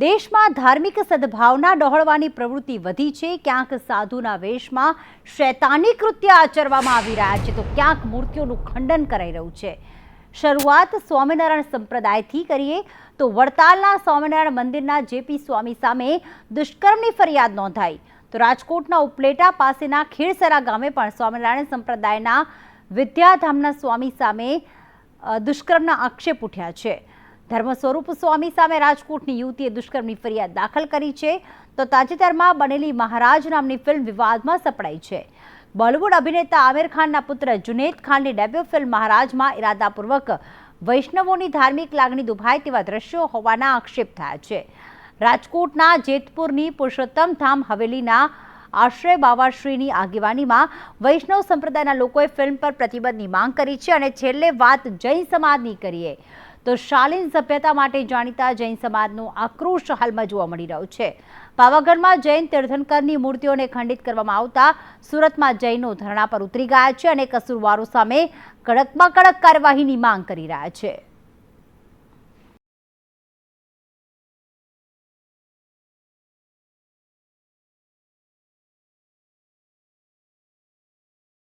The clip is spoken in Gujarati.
દેશમાં ધાર્મિક સદભાવના ડહોળવાની પ્રવૃત્તિ વધી છે. ક્યાંક સાધુના વેશમાં શૈતાની કૃત્ય આચરવામાં આવી રહ્યા છે. તો ક્યાંક મૂર્તિઓનું ખંડન કરાઈ રહ્યું છે. શરૂઆત સ્વામિનારાયણ સંપ્રદાયથી કરીએ. તો વડતાલના સ્વામિનારાયણ મંદિરના જેપી સ્વામી સામે દુષ્કર્મની ફરિયાદ નોંધાઈ. તો રાજકોટના ઉપલેટા પાસેના ખેડસરા ગામે પણ સ્વામિનારાયણ સંપ્રદાયના વિદ્યાધામના સ્વામી સામે દુષ્કર્મના આક્ષેપ ઉઠ્યા છે. ધર્મ સ્વરૂપ સ્વામી સામે રાજકોટની યુવતીએ દુષ્કર્મની ફરિયાદ દાખલ કરી છે. તો તાજેતરમાં બનેલી મહારાજ નામની ફિલ્મ વિવાદમાં સપડાઈ છે. બોલિવૂડ અભિનેતા આમિર ખાનના પુત્ર જુનેદ ખાનની ડેબ્યુ ફિલ્મ મહારાજમાં ઇરાદાપૂર્વક વૈષ્ણવોની ધાર્મિક લાગણી દુભાય તેવા દ્રશ્યો હોવાના આક્ષેપ થયા છે. રાજકોટના જેતપુરની પુરુષોત્તમ ધામ હવેલીના આશ્રય બાવાશ્રીની આગેવાનીમાં વૈષ્ણવ સંપ્રદાયના લોકોએ ફિલ્મ પર પ્રતિબંધની માંગ કરી છે અને છેલ્લે વાત જૈન સમાજની કરીએ. તો શાલીન સભ્યતા માટે જાણીતા જૈન સમાજનો આક્રોશ હાલમાં જોવા મળી રહ્યો છે. પાવાગઢમાં જૈન તીર્થંકરની મૂર્તિઓને ખંડિત કરવામાં આવતા સુરતમાં જૈનો ધરણા પર ઉતરી ગયા છે અને કસૂરવારો સામે કડકમાં કડક કાર્યવાહીની માંગ કરી રહ્યા છે.